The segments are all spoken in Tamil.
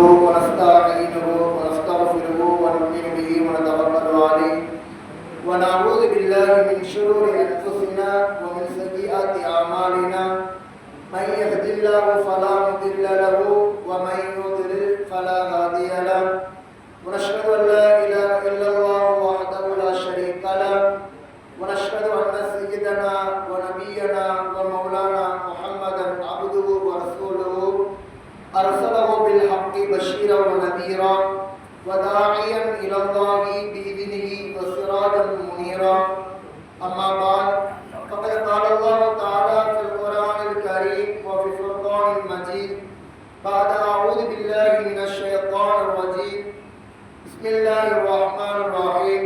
ونستعينه ونستغفره ونؤمن به ونتوكل عليه ونعوذ بالله من شرور انفسنا ومن سيئات اعمالنا من يهد الله فلا بسم الله الرحمن الرحيم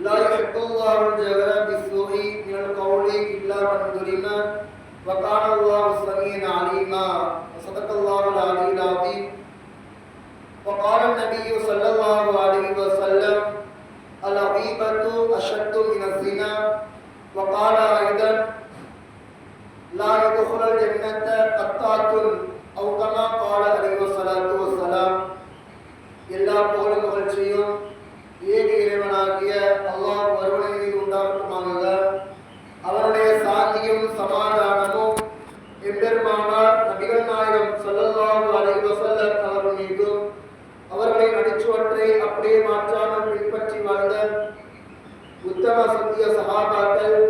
لا يحب الله الجهر بالسوء من القول إلا من ظلم وكان الله سميعا عليما وصدق الله العلي العظيم وقال النبي صلى الله عليه وسلم الغيبة أشد من الزنا وقال के साथ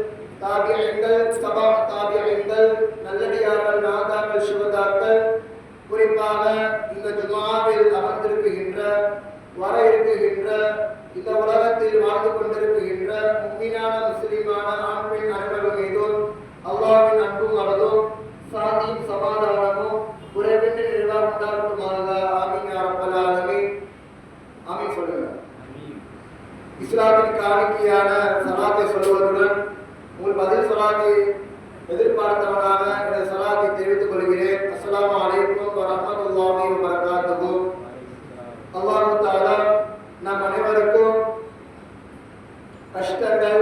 మాస్టర్ గారు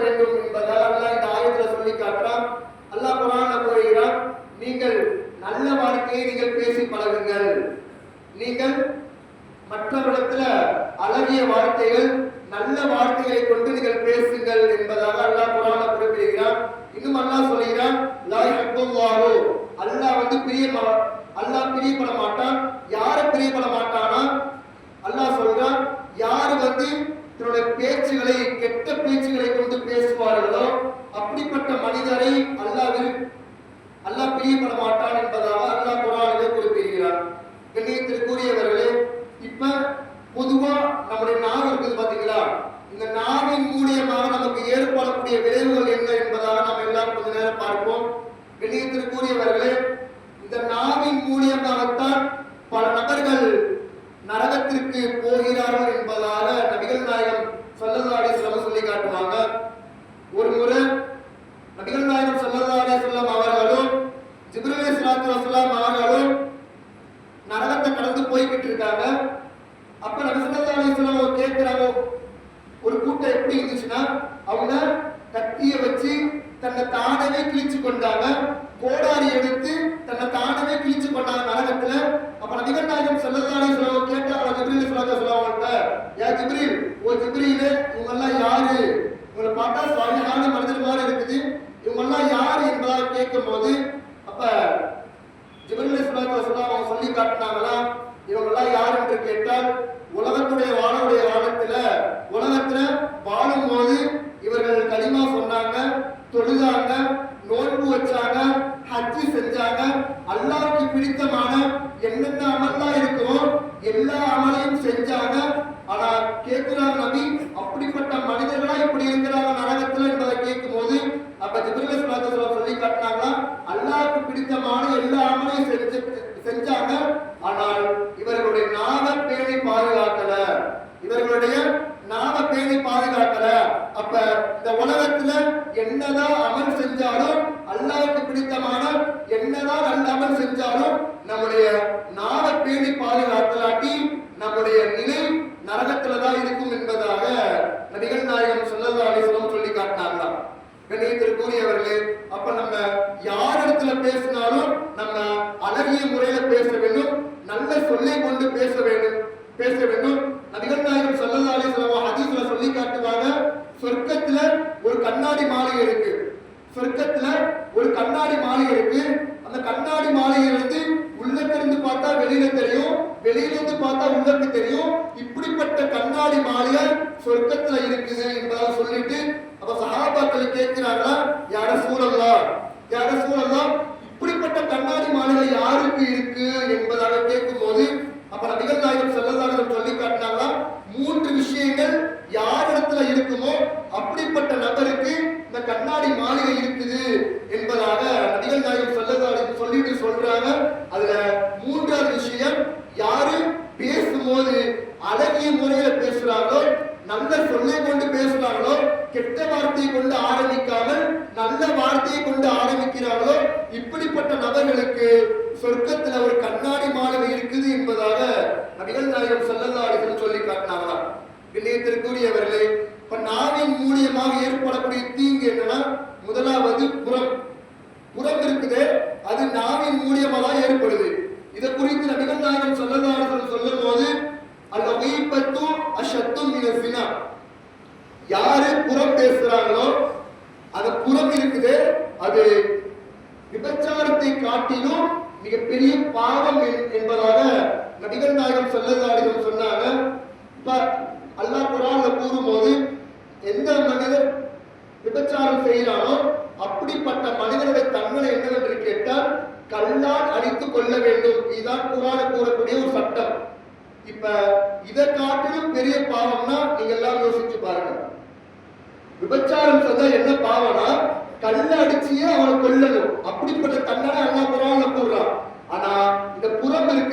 ரெண்டும் என்பதால் அல்லாஹ் தாயத்தில் சொல்லி காட்டுறான் சகோதரி அவர்களே இவங்கெல்லாம் யார் என்பதாக கேட்கும் போது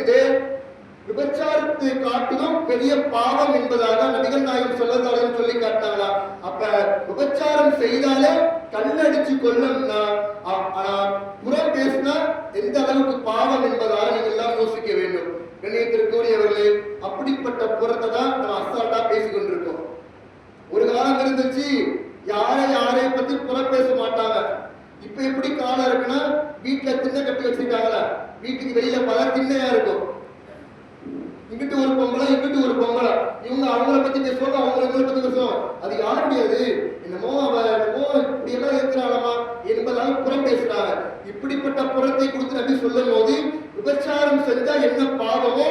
இருக்குது விபச்சாரத்தை காட்டிலும் பெரிய பாவம் என்பதாக நபிகள் நாயகம் சொல்லதாலும் சொல்லி காட்டாங்களா அப்ப விபச்சாரம் செய்தாலே கண்ணடிச்சு கொள்ளணும்னா ஆனா புறம் பேசினா எந்த அளவுக்கு பாவம் என்பதாக நீங்க எல்லாம் யோசிக்க வேண்டும். கண்ணியத்திற்குரியவர்களே அப்படிப்பட்ட புறத்தை தான் நம்ம அசால்ட்டா பேசிக்கொண்டிருக்கோம் ஒரு காலம் இருந்துச்சு யாரை யாரை பத்தி புறம் பேச மாட்டாங்க. இப்ப எப்படி காலம் இருக்குன்னா வீட்டுல தின்ன கட்டி வச்சிருக்காங்களா? வீட்டுக்கு வெளியில பலர் திண்ணையா இருக்கும். இங்கிட்டு ஒரு பொம்பளை இங்கிட்டு ஒரு பொம்பளை. இவங்க அவங்கள பத்தி பேசுவாங்க அவங்க இவங்களை பத்தி பேசுவாங்க. அது யாருடையது என்னமோ அவ என்னமோ இப்படி எல்லாம் இருக்கிறாளமா என்பதால் புறம் பேசுறாங்க. இப்படிப்பட்ட புறத்தை கொடுத்து நபி சொல்லும் போது விபச்சாரம் செஞ்சா என்ன பாவமோ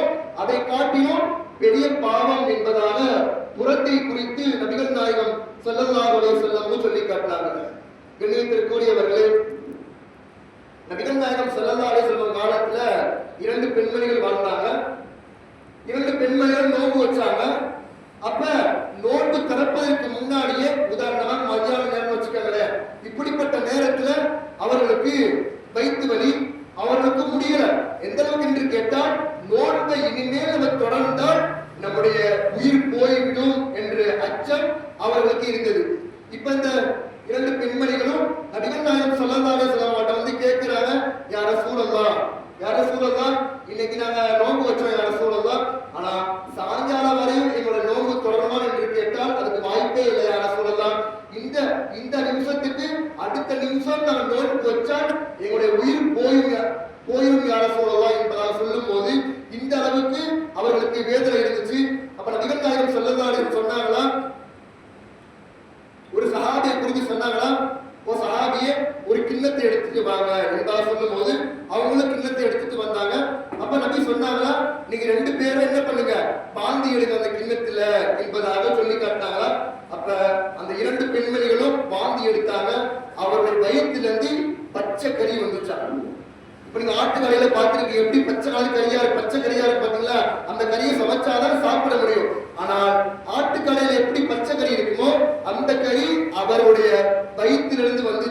கடையில எப்படி பச்சை கறி இருக்குமோ அந்த கறி அவருடைய வயிற்றிலிருந்து வந்து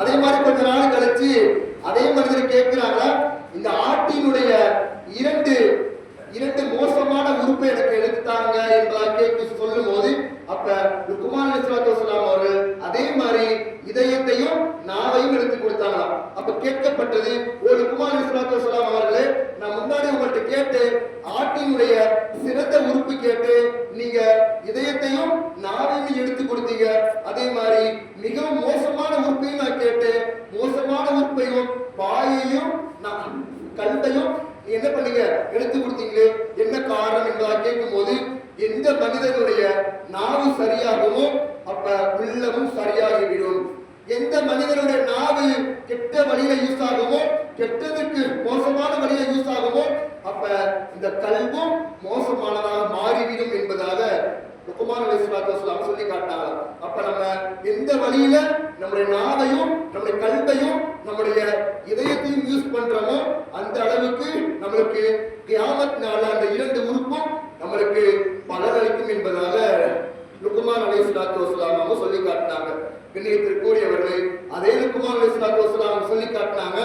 அதே மாதிரி கொஞ்ச நாள் கழிச்சு அதே மனிதர் கேட்கிறாங்களா இந்த ஆட்டினுடைய இரண்டு இரண்டு மோசமான உறுப்பை எனக்கு எடுத்தாங்க என்பதா கேட்க சொல்லும் போது அப்ப லுக்குமான் அலிஸ்லாத்து அவர்கள் அதே மாதிரி இதயத்தையும் நாவையும் எடுத்து கொடுத்தாங்களாம். அப்ப கேட்கப்பட்டது ஓ லுக்குமான் அலிஸ்லாத்து அவர்களே நான் முன்னாடி உங்கள்கிட்ட கேட்டு ஆட்டினுடைய சிறந்த உறுப்பு கேட்டு நீங்க இதயத்தையும் நாவையும் எடுத்து கொடுத்தீங்க அதே மாதிரி மிகவும் மோசமான உறுப்பையும் நான் கேட்டேன் மோசமான உறுப்பையும் வாயையும் நான் கல்வையும் நீ என்ன பண்ணீங்க எடுத்து கொடுத்தீங்களே என்ன காரணம் என்பதா கேட்கும் போது எந்த மனிதனுடைய நாவு சரியாகுமோ அப்ப உள்ளமும் சரியாகிவிடும் எந்த மனிதனுடைய நாவு கெட்ட வழியில யூஸ் ஆகுமோ கெட்டதுக்கு மோசமான வழியில யூஸ் ஆகுமோ அப்ப இந்த கல்வும் மோசமானதாக மாறிவிடும் என்பதாக லுக்குமான் அலைஹிஸ்ஸலாத்து சொல்லி காட்டாங்க அப்ப நம்ம எந்த வழியில நம்முடைய நாவையும் நம்முடைய கல்வையும் நம்முடைய இதயத்தையும் யூஸ் பண்றோமோ அந்த அளவுக்கு நம்மளுக்கு கியாமத் நாள் அந்த இரண்டு உறுப்பும் நம்மளுக்கு பலனளிக்கும் என்பதாக லுக்குமான் அலைஹிஸ்ஸலாத்து வஸலாம் அவங்க சொல்லி காட்டினாங்க. கண்ணியத்திற்குரியவர்களே அதே குமார் அலைஹிஸ்ஸலாத்து சொல்லி காட்டினாங்க?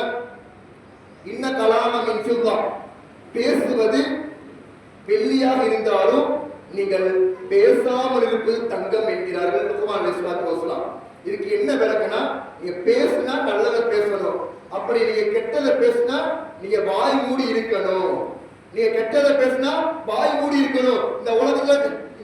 இன்ன கலாமம் சொல்வா பேசுவது வெள்ளியாக இருந்தாலும் நீங்கள் பேசாமல் இருப்பது தங்கம் என்கிறார்கள் குமார் அலைஹிஸ்ஸலாத்து வஸலாம் இதுக்கு என்ன விளக்குனா நீங்க பேசுனா நல்லதை பேசணும். அப்படி நீங்க கெட்டதை பேசுனா நீங்க வாய் மூடி இருக்கணும். நீங்க கெட்டதை பேசுனா வாய் மூடி இருக்கணும். இந்த உலகத்துல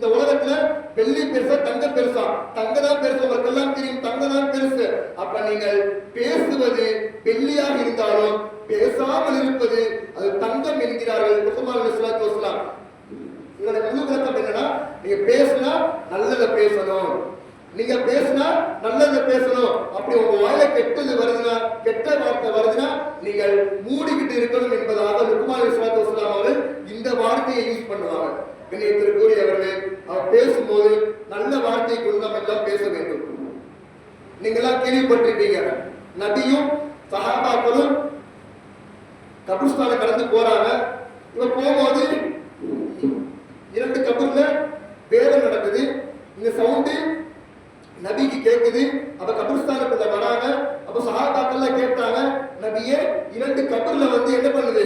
இந்த உலகத்துல வெள்ளி பெருசா தங்க பெருசா. தங்க தான் பெருசு உங்களுக்கு எல்லாம் தெரியும். தங்க தான் பெருசு. அப்ப நீங்கள் பேசுவது வெள்ளியாக இருந்தாலும் பேசாமல் இருப்பது அது தங்கம் என்கிறார்கள். முசமான் இஸ்லாத்து வஸ்லாம் உங்களுடைய முழு விளக்கம் என்னன்னா நீங்க பேசினா நல்லதை பேசணும். நீங்க பேசினா நல்லதை பேசணும். அப்படி உங்க வாயில கெட்டது வருதுன்னா கெட்ட வார்த்தை வருதுன்னா நீங்கள் மூடிக்கிட்டு இருக்கணும் என்பதாக லுக்மான் இஸ்லாத்து வஸ்லாம் அவர்கள் இந்த வார்த்தையை யூஸ் பண்ணுவாங்க. கண்ணியத்திற்குரியவர்களே அவர் பேசும்போது நல்ல வார்த்தை கொண்டு நம்ம எல்லாம் பேச வேண்டும். நீங்களாம் கேள்விப்பட்டிருப்பீங்க. நபியும் சஹாபாக்களும் கபிரிஸ்தானை கடந்து போறாங்க. இவ போகும்போது இரண்டு கபர்ல வேதம் நடக்குது இந்த சவுண்டு நபிக்கு கேக்குது அப்ப கபிரிஸ்தானுக்குள்ள வராங்க அப்ப சஹாபாக்கள்லாம் கேட்டாங்க நபியே இரண்டு கபர்ல வந்து என்ன பண்ணுது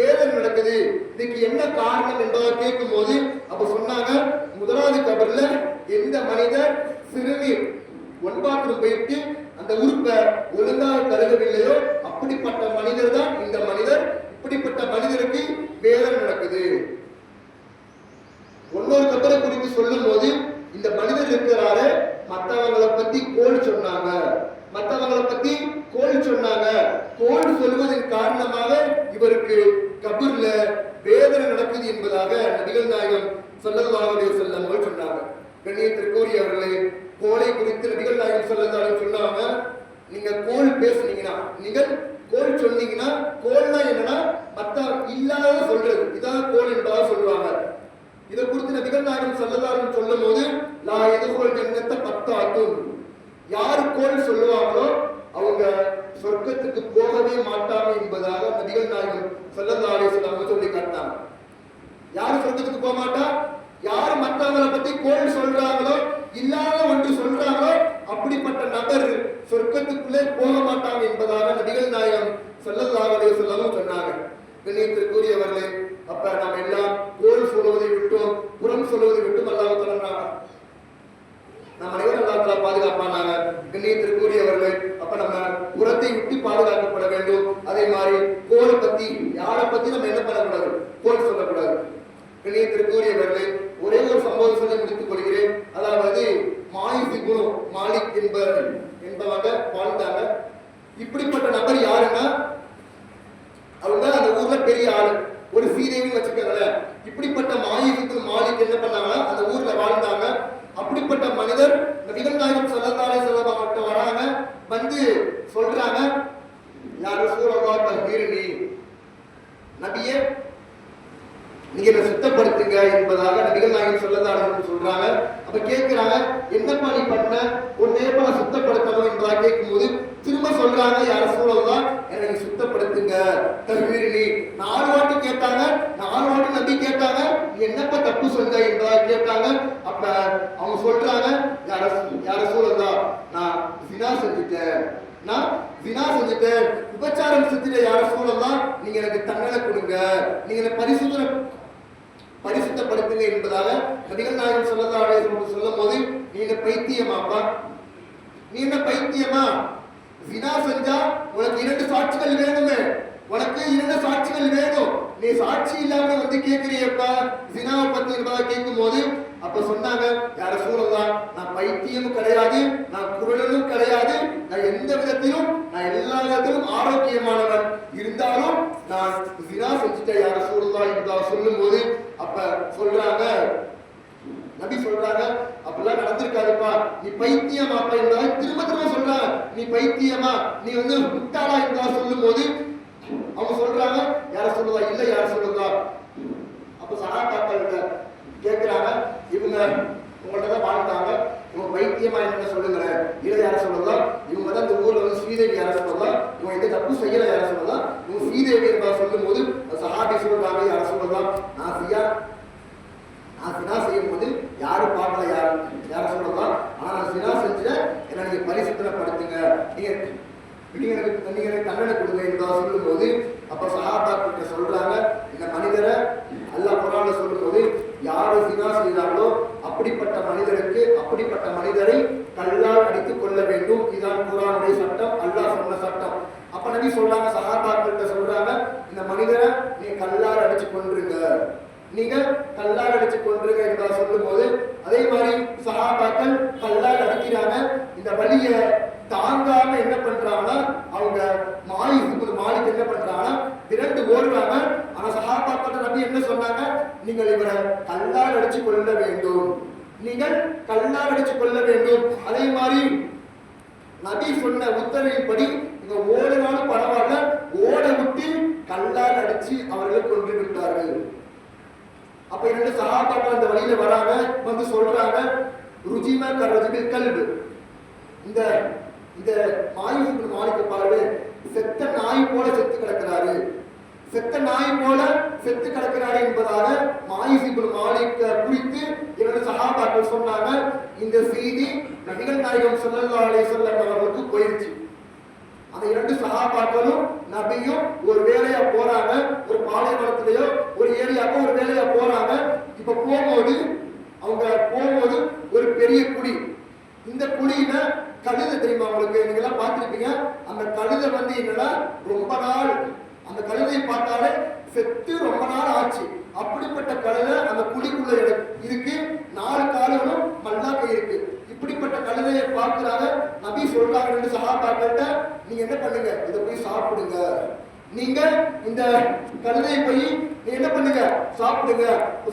வேதம் நடக்குது இதுக்கு என்ன காரணம் என்பதை கேட்கும் போது அப்ப சொன்னாங்க முதலாவது கபர்ல எந்த மனிதர் சிறுநீர் ஒன்பாத்திரம் போயிட்டு அந்த உறுப்பை ஒழுங்காக கருதவில்லையோ அப்படிப்பட்ட மனிதர் தான் இந்த மனிதர் இப்படிப்பட்ட மனிதருக்கு வேதம் நடக்குது இன்னொரு கபரை குறித்து சொல்லும் போது இந்த மனிதர் இருக்கிறாரு மத்தவங்களை பத்தி கோல் சொன்னாங்க மத்தவங்களை பத்தி கோல் சொன்னாங்க கோல் சொல்வதன் காரணமாக இவருக்கு கபூர்ல வேதனை நடக்குது என்பதாக நபிகள் நாயகம் ஸல்லல்லாஹு அலைஹி வஸல்லம் அவர்கள் சொன்னாங்க. கோலை குறித்து நபிகள் நாயகம் ஸல்லல்லாஹு சொன்னாங்க நீங்க கோல் பேசுனீங்கன்னா நீங்கள் கோல் சொன்னீங்கன்னா கோல்னா என்னன்னா மத்த இல்லாத சொல்றது. இதான் கோல் என்பதாக சொல்லுவாங்க. இதை குறித்து நபிகள் நாயகம் ஸல்லல்லாஹு சொல்லும் போது நான் எதுகோல் ஜன்னத்த பத்தாக்கும் யாரு கோல் சொல்லுவாங்களோ அவங்க சொர்க்கத்துக்கு போகவே மாட்டாங்க என்பதாக நபிகள் நாயகம் ஸல்லல்லாஹு சொல்லாம சொல்லி காட்டாங்க யார் சொர்க்கத்துக்கு போக மாட்டா? யார் மற்றவங்களை பத்தி கோல் சொல்றாங்களோ இல்லாத ஒன்று சொல்றாங்களோ அப்படிப்பட்ட நபர் சொர்க்கத்துக்குள்ளே போக மாட்டாங்க என்பதாக நபிகள் நாயகம் ஸல்லல்லாஹு சொல்லாம சொன்னாங்க. கண்ணியத்திற்குரியவர்களே அப்ப நாம் எல்லாம் கோல் சொல்வதை விட்டும் புறம் சொல்வதை விட்டும் அல்லாஹ் தஆலா நம்ம அனைவரும் அல்லா தஆலா பாதுகாப்பானாங்க கண்ணியத்திற்குரியவர்கள் அப்ப நம்ம புறத்தை விட்டு பாதுகாக்கப்பட வேண்டும் அதே மாதிரி கோலை பத்தி யாரை பத்தி நம்ம என்ன பண்ணக்கூடாது கோல் சொல்லக்கூடாது கண்ணியத்திற்குரியவர்களே ஒரே ஒரு சம்பவம் சொல்லி முடித்துக் கொள்கிறேன் அதாவது மாயிசி குரு மாலிக் என்பவர் என்பவங்க வாழ்ந்தாங்க இப்படிப்பட்ட நபர் யாருன்னா அவங்க அந்த ஊர்ல பெரிய ஆளு ஒரு சீதேவி வச்சுக்கோங்களேன் இப்படிப்பட்ட மாயிசுக்கு மாலிக் என்ன பண்ணாங்கன்னா அந்த ஊர்ல வாழ்ந்தாங்க அப்படிப்பட்ட மனிதர் நபிகள் நாயகம் சொல்லத்தாலே சொல்ல மட்டும் வராங்க வந்து சொல்றாங்க யாரும் சூழலா தஹீரணி நபியே நீங்க என்ன சுத்தப்படுத்துங்க என்பதாக நபிகள் நாயகம் சொல்லதான சொல்றாங்க. அப்ப கேட்கிறாங்க என்னப்பா நீ பண்ண? ஒரு நேரப்பா சுத்தப்படுத்தணும்? என்றா கேட்கும்போது திரும்ப சொல்றாங்க யார சூழல்லாம் எனக்கு சுத்தப்படுத்துங்க. தகுவீரணி நாலு வாட்டி கேட்டாங்க நாலு வாட்டி நம்பி கேட்டாங்க நீ என்னப்பா தப்பு செஞ்ச என்றா கேட்டாங்க. அப்ப அவங்க சொல்றாங்க யார யார சூழல்லாம் நான் வினா செஞ்சுட்டேன். நான் வினா செஞ்சுட்டேன். உபச்சாரம் செஞ்சுட்டு யார சூழல்லாம் நீங்க எனக்கு தண்டனை கொடுங்க. நீங்க எனக்கு பரிசுத்தனை பரிசுத்தப்படுத்துங்க என்பதாக நபிகள் நாயகம் சொல்லதாடைய சொல்லும் போது நீ என்ன பைத்தியமாப்பா நீ என்ன பைத்தியமா? வினா செஞ்சா உனக்கு இரண்டு சாட்சிகள் வேணுமே. உனக்கு இரண்டு சாட்சிகள் வேணும். நீ சாட்சி இல்லாம வந்து கேக்குறியப்பா வினாவை பத்தி என்பதாக கேட்கும் போது அப்ப சொன்னாங்க யார சூழல்லாம் நான் பைத்தியமும் கிடையாது நான் குருடனும் கிடையாது நான் எந்த விதத்திலும் நான் எல்லா விதத்திலும் ஆரோக்கியமானவன் இருந்தாலும் நான் வினா செஞ்சுட்டேன் யார சூழல்லா இருந்தா சொல்லும் போது அப்ப சொல்றாங்க நபி சொல்றாங்க அப்படிலாம் நடந்திருக்காதுப்பா நீ பைத்தியமாப்பா இருந்தாலும் திரும்ப திரும்ப சொல்றாங்க. நீ பைத்தியமா நீ வந்து முட்டாளா இருந்தா சொல்லும் போது அவங்க சொல்றாங்க யார சொல்லுதா இல்ல யார சொல்லுதா அப்ப சகாக்காக்கள் கேட்கிறாங்க இவங்க உங்கள்ட்ட தான் வாழ்ந்தாங்க இவங்க பைத்தியமா என்ன சொல்லுங்களேன். இல்ல யார சொல்லலாம்? இவங்க தான் இந்த ஊர்ல வந்து ஸ்ரீதேவி யார சொல்லலாம்? இவங்க எந்த தப்பு செய்யல யார சொல்லலாம்? இவங்க ஸ்ரீதேவி என்பதா சொல்லும் போது சஹாபி சொல்றாங்க யார சொல்லலாம்? நான் செய்யா நான் சினா செய்யும் போது யாரும் பார்க்கல யார்? யார சொல்லலாம்? ஆனா நான் சினா செஞ்சுட்டேன் என்ன நீங்க பரிசுத்தனப்படுத்துங்க. நீங்க நீங்க எனக்கு நீங்க எனக்கு கண்ணனை கொடுங்க என்று சொல்லும் போது அப்ப சஹாபாக்கிட்ட சொல்றாங்க இந்த மனிதரை அல்லாஹ் குரான்ல சொல்லும் போது யாரு சினா செய்தார்களோ அப்படிப்பட்ட மனிதருக்கு அப்படிப்பட்ட மனிதரை கல்லால் அடித்துக் கொள்ள வேண்டும் இதுதான் குரானுடைய சட்டம் அல்லாஹ் சொன்ன சட்டம் அப்ப நபி சொல்றாங்க சஹாபாக்கிட்ட சொல்றாங்க இந்த மனிதரை நீ கல்லால் அடிச்சு கொண்டிருங்க நீங்க கல்லால் அடிச்சு கொண்டிருங்க என்பதை சொல்லும் போது அதே மாதிரி சகாபாக்கள் கல்லால் அடிக்கிறாங்க. இந்த வழிய தாங்காம என்ன பண்றாங்கன்னா அவங்க மாய் மாலிக்கு என்ன பண்றாங்கன்னா திரண்டு ஓடுறாங்க. ஆனா சகாபாக்கள் நபி என்ன சொன்னாங்க? நீங்கள் இவரை கல்லால் அடிச்சு கொள்ள வேண்டும். நீங்கள் கல்லால் அடிச்சு கொள்ள வேண்டும். அதே மாதிரி நபி சொன்ன உத்தரவின்படி இந்த ஓடினாலும் பரவாயில்ல. ஓட விட்டு கல்லால் அடிச்சு அவர்களை கொண்டு விட்டார்கள். அப்ப இரண்டு சகாபாக்கள் அந்த வழியில வராங்க வந்து சொல்றாங்க ருஜிமா கரஜிபில் கல்பு. இந்த இந்த மாயுக்கு மாளிகை பாரு செத்த நாய் போல செத்து கிடக்கிறாரு. செத்த நாய் போல செத்து கிடக்கிறாரு என்பதாக மாயுசிபுல் மாலிக்க குறித்து இரண்டு சகாபாக்கள் சொன்னாங்க. இந்த செய்தி நபிகள் நாயகம் ஸல்லல்லாஹு அலைஹி அவர்களுக்கு போயிருச்சு. அந்த இரண்டு சகாபாக்களும் நபியும் ஒரு வேலையா போறாங்க. ஒரு பாலைவனத்திலேயோ ஒரு ஏரியாவுக்கு ஒரு வேலையா போறாங்க. இப்ப போகும்போது அவங்க போகும்போது ஒரு பெரிய குடி. இந்த குழியில கழுத தெரியுமா அவங்களுக்கு நீங்க எல்லாம் பார்த்துருப்பீங்க. அந்த கழுத வந்து என்னன்னா ரொம்ப நாள். அந்த கழுதையை பார்த்தாலே செத்து ரொம்ப நாள் ஆச்சு அப்படிப்பட்ட கழுதை அந்த குழிக்குள்ள இரு- இருக்கு நாலு கால்களும் மல்லாக்க இருக்கு இப்படிப்பட்ட கழுதையை பார்க்கிறாங்க நபி சொல்றாங்க ரெண்டு சகாபாக்கள்கிட்ட நீங்க என்ன பண்ணுங்க இதை போய் சாப்பிடுங்க நீங்க இந்த கழுதையை போய் நீ என்ன பண்ணுங்க? சாப்பிடுங்க. இப்ப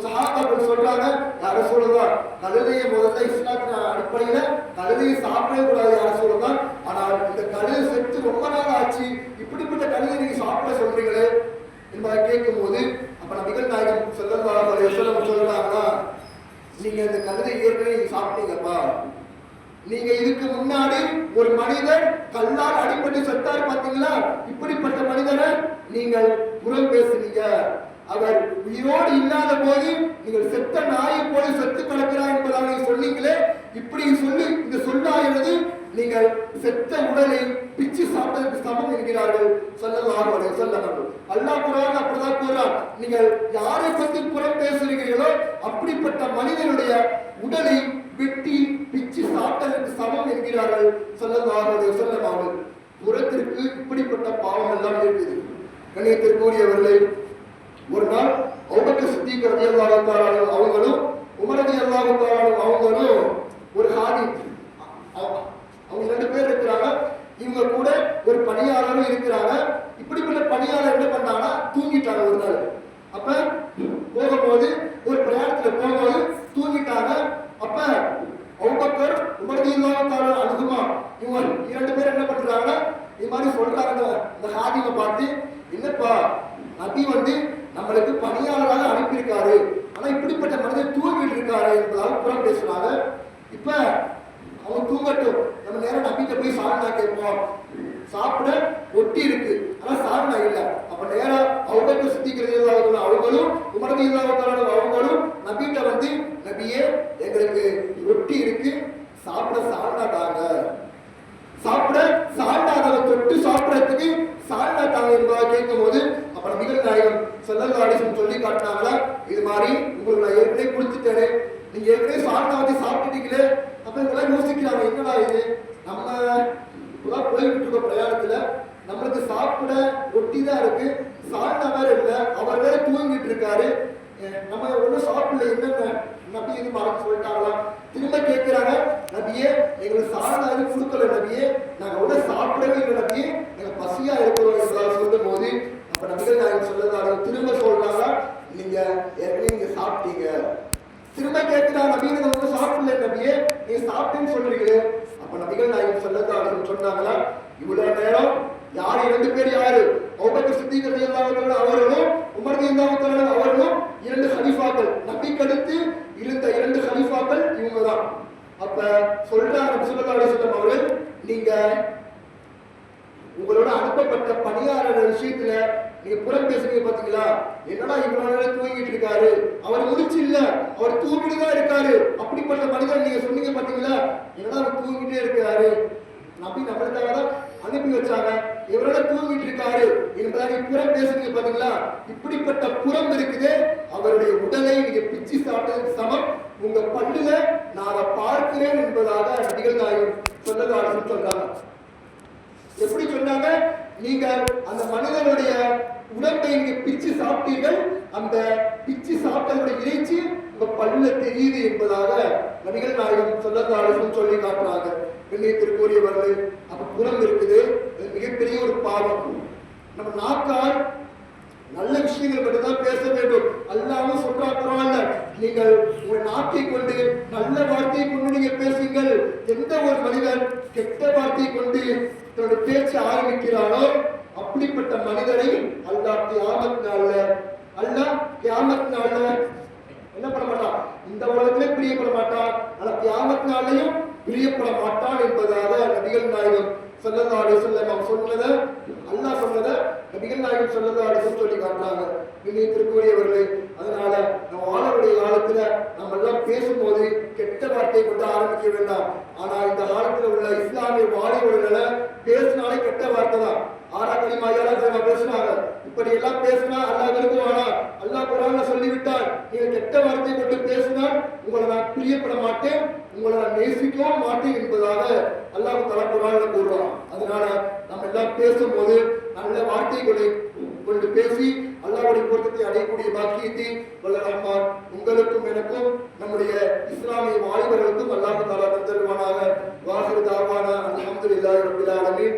சொல்றாங்க. யார சொல்லுதா கழுதையை முதல்ல இஸ்லாத்தின் அடிப்படையில கழுதையை சாப்பிடவே கூடாது யார சொல்லுதா ஆனால் இந்த கழுதை செத்து ரொம்ப நாள் ஆச்சு. இப்படிப்பட்ட கழுதை நீங்க சாப்பிட சொல்றீங்களே என்பதை கேட்கும் போது அப்ப நபிகள் நாயகம் செல்லல்லாஹு சொல்றாங்கன்னா நீங்க இந்த கழுதை ஏற்கனவே நீங்க சாப்பிட்டீங்கப்பா. நீங்க இதுக்கு முன்னாடி ஒரு மனிதர் கல்லால் அடிபட்டு செத்தார் பாத்தீங்களா இப்படிப்பட்ட மனிதரை நீங்கள் புறம் பேசுனீங்க. அவர் உயிரோடு இல்லாத போது நீங்கள் செத்த நாயை போல செத்து கிடக்கிறார் என்பதாக நீங்க சொன்னீங்களே இப்படி சொல்லி இந்த சொல்லாகிறது நீங்கள் செத்த உடலை பிச்சு சாப்பிட்டதற்கு சமம் என்கிறார்கள். சொல்லலாம் சொல்லலாம் அல்லாஹ் குரான் அப்படிதான் கூறான் நீங்கள் யாரை பற்றி புறம் பேசுகிறீர்களோ அப்படிப்பட்ட மனிதனுடைய உடலை வெட்டி பிச்சு சாப்பிட்டதற்கு சமம் என்கிறார்கள். சொல்லலாம் சொல்லலாம் புறத்திற்கு இப்படிப்பட்ட பாவம் எல்லாம் இருக்குது கணியத்திற்குரியவர்களை ஒரு நாள் அவங்க சுத்தி ரதி அவங்களும் உமரதி அல்லாஹாலும் அவங்களும் ஒரு ஹாதி அவ- அவங்க ரெண்டு பேர் இருக்கிறாங்க இவங்க கூட ஒரு பணியாளரும் இருக்கிறாங்க இப்படிப்பட்ட பணியாளர் என்ன பண்ணாங்கன்னா தூங்கிட்டாங்க ஒரு நாள் அப்ப போகும்போது ஒரு பிரயாணத்துல போகும்போது தூங்கிட்டாங்க அப்ப அவுபக்கர் உமரதி அல்லாஹாலும் அழுகுமா இவங்க இரண்டு பேர் என்ன பண்றாங்கன்னா இது மாதிரி சொல்றாங்க இந்த ஹாதிமை பார்த்து என்னப்பா நபி வந்து நம்மளுக்கு பணியாளராக அனுப்பியிருக்காரு ஆனா இப்படிப்பட்ட மனிதர் தூங்கிட்டு இருக்காரு என்பதாக புறம் பேசுறாங்க இப்ப அவன் தூங்கட்டும் நம்ம நேரம் நம்பிக்கை போய் சாரணா கேட்போம் சாப்பிட ஒட்டி இருக்கு ஆனா சாரணா இல்ல அப்ப நேரம் அவங்க சுத்திக்கிறது இல்லாதவங்க அவங்களும் உமரது இல்லாதவங்க அவங்களும் நபிட்ட வந்து நபியே எங்களுக்கு ரொட்டி இருக்கு சாப்பிட சாரணா தாங்க சாப்பிட சாப்பிடாதவ தொட்டு சாப்பிடறதுக்கு சாப்பிடா தாங்க என்பதாக கேட்கும் போது அப்ப நபிகள் நாயகம் செல்லல்லாடிசன் சொல்லி காட்டினாங்களா? இது மாதிரி உங்களுக்கு நான் ஏற்கனவே கொடுத்துட்டேனே நீங்க ஏற்கனவே சாப்பிட்டா வந்து சாப்பிட்டுட்டீங்களே. அப்ப இதெல்லாம் யோசிக்கிறாங்க. என்னடா இது? நம்ம இப்பதான் போய்கிட்டு இருக்க பிரயாணத்துல நம்மளுக்கு சாப்பிட ஒட்டி தான் இருக்கு. சாப்பிட்டா வேற இல்லை அவர் வேற தூங்கிட்டு இருக்காரு. நம்ம ஒண்ணும் சாப்பிடல. என்னென்ன? நபி இது மறந்து சொல்லிட்டாங்களா? திரும்ப கேட்கிறாங்க நபியே எங்களுக்கு சாப்பிட கொடுக்கல நபியே. நாங்க உடனே சாப்பிடவே இல்லை நபியே. எங்க பசியா இருக்கிறோம் என்றால் சொல்லும் போது அப்ப நபிகள் நாயகம் சொல்லதாங்க திரும்ப சொல்றாங்க நீங்க ஏற்கனவே நீங்க சாப்பிட்டீங்க திரும்ப கேட்கிறா நபி வந்து சாப்பிடல நபியே நீ சாப்பிட்டேன்னு சொல்றீங்களே. அப்ப நபிகள் நாயகம் சொல்லதாங்க சொன்னாங்களா இவ்வளவு நேரம் யார் இரண்டு பேர் யாரு? அபூபக்கர் சித்திக் ரலியல்லாஹு அவர்களும் உமர் ரலியல்லாஹு அன்ஹு அவர்களும் இரண்டு ஹலீஃபாக்கள். நபிக்கு அடுத்து இருந்த இரண்டு ஹலீஃபாக்கள் இவங்க தான் அப்ப சொல்றாங்க நபி ஸல்லல்லாஹு அலைஹி வஸல்லம் அவர்கள் நீங்க உங்களோட அனுப்பப்பட்ட பணியாளர் விஷயத்துல நீங்க புறம் பேசுறீங்க பாத்தீங்களா? என்னடா இவ்வளவு நேரம் தூங்கிட்டு இருக்காரு? அவர் முடிச்சு இல்ல. அவர் தூங்கிட்டு தான் இருக்காரு. அப்படிப்பட்ட மனிதர் நீங்க சொன்னீங்க பாத்தீங்களா? என்னடா அவர் தூங்கிட்டே இருக்காரு? நம்பி நம்மளுக்காக தான் அனுப்பி வச்சாங்க. இவரோட தூங்கிட்டு இருக்காரு. என்பதாக புறம் பேசுறீங்க பாத்தீங்களா? இப்படிப்பட்ட புறம் இருக்குது. அவருடைய உடலை நீங்க பிச்சு சாப்பிட்டதுக்கு சமம். உங்க பல்லுல நான் அதை பார்க்கிறேன் என்பதாக நிகழ்ந்தாயும் சொன்னதாக சொல்றாங்க. எப்படி சொன்னாங்க? நீங்க அந்த மனிதனுடைய உடம்பை நீங்க பிச்சு சாப்பிட்டீர்கள். அந்த பிச்சு சாப்பிட்டதோட இறைச்சி உங்க பல்ல தெரியுது என்பதாக நபிகள் நாயகம் சொல்லதாலும் சொல்லி காட்டுறாங்க. வெள்ளியத்திற்குரியவர்கள் அப்ப புறம் இருக்குது. அது மிகப்பெரிய ஒரு பாவம். நம்ம நாக்கால் நல்ல விஷயங்கள் மட்டும்தான் பேச வேண்டும். அல்லாமல் சொல்றா பரவாயில்ல நீங்கள் உங்கள் நாக்கை கொண்டு நல்ல வார்த்தையை கொண்டு நீங்க பேசுங்கள். எந்த ஒரு மனிதன் கெட்ட வார்த்தையை கொண்டு தன்னுடைய பேச்சு ஆரம்பிக்கிறானோ அப்படிப்பட்ட மனிதரை அல்லாஹ் கியாமத் நாள்ல அல்லாஹ் கியாமத் நாள்ல என்ன பண்ண மாட்டான்? இந்த உலகத்திலே பிரியப்பட மாட்டான். ஆனா கியாமத் நாளையும் பிரியப்பட மாட்டான் என்பதாக நபிகள் நாயகம் ஸல்லல்லாஹு அலைஹி வஸல்லம் சொன்னதை அல்லாஹ் சொன்னதை நபிகள் நாயகம் ஸல்லல்லாஹு சொல்லி காட்டுறாங்க. நினைத்திருக்கக்கூடியவர்களே அதனால நம்ம ஆளுடைய காலத்துல நம்ம எல்லாம் பேசும்போது கெட்ட வார்த்தை கொண்டு ஆரம்பிக்க வேண்டாம். ஆனா இந்த காலத்துல உள்ள இஸ்லாமிய வாலிபர்களை பேசினாலே கெட்ட வார்த்தை தான். ஆறா கலிமா ஏழா கலிமா பேசுனாங்க. இப்படி எல்லாம் பேசினா அல்லாஹ் விரும்புவானா? அல்லா குரான்ல சொல்லிவிட்டார் நீங்க கெட்ட வார்த்தை கொண்டு பேசினால் உங்களை நான் பிரியப்பட மாட்டேன் உங்களை நான் நேசிக்கவும் மாட்டேன் என்பதாக அல்லாஹ் தலா குரான்ல கூறுறான் அதனால நம்ம எல்லாம் பேசும்போது நல்ல வார்த்தைகளை கொண்டு பேசி அல்லாவுடைய பொருத்தத்தை அடையக்கூடிய பாக்கியத்தை வல்ல ரஹ்மான் உங்களுக்கும் எனக்கும் நம்முடைய இஸ்லாமிய வாலிபர்களுக்கும் அல்லாஹ் தலா தருவானாக வாசிறு தாவானா அல்ஹம்துலில்லாஹி இல்லாத ஆலமீன்.